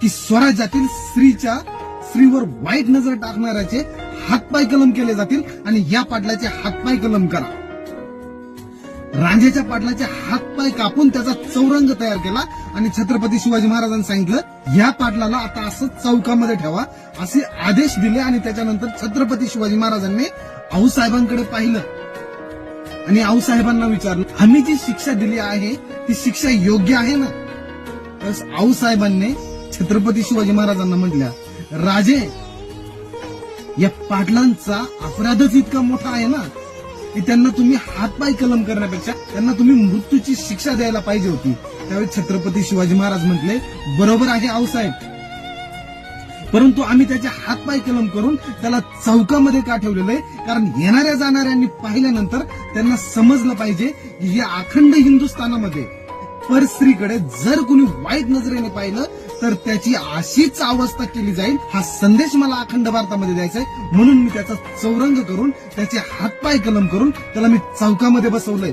की स्वराज्यातील स्त्रीच्या स्त्रीवर वाईट नजर टाकणाऱ्याचे हातपाय कलम केले जातील आणि या पाटलाचे हातपाय कलम करा. रांझेच्या पाटलाचे हातपाय कापून त्याचा चौरंग तयार केला आणि छत्रपती शिवाजी महाराजांनी सांगितलं या पाटलाला आता असं चौकामध्ये ठेवा. असे आदेश दिले आणि त्याच्यानंतर छत्रपती शिवाजी महाराजांनी आऊसाहेबांकडे पाहिलं. आणि आऊसाहेबांना विचारलं आम्ही जी शिक्षा दिली आहे ती शिक्षा योग्य आहे ना? तर आऊसाहेबांनी छत्रपती शिवाजी महाराजांना म्हटल्या राजे या पाटलांचा अपराधच इतका मोठा आहे ना की त्यांना तुम्ही हातपाय कलम करण्यापेक्षा त्यांना तुम्ही मृत्यूची शिक्षा द्यायला पाहिजे होती. त्यावेळी छत्रपती शिवाजी महाराज म्हटले बरोबर आहे आऊसाहेब परंतु आम्ही त्याचे हातपाय कलम करून त्याला चौकामध्ये का ठेवलेलं आहे? कारण येणाऱ्या जाणाऱ्यांनी पाहिल्यानंतर त्यांना समजलं पाहिजे की या अखंड हिंदुस्थानामध्ये परस्त्रीकडे जर कुणी वाईट नजरेने पाहिलं तर त्याची अशीच अवस्था केली जाईल हा संदेश मला अखंड भारतामध्ये द्यायचा आहे म्हणून मी त्याचा चौरंग करून त्याचे हातपाय कलम करून त्याला मी चौकामध्ये बसवलंय.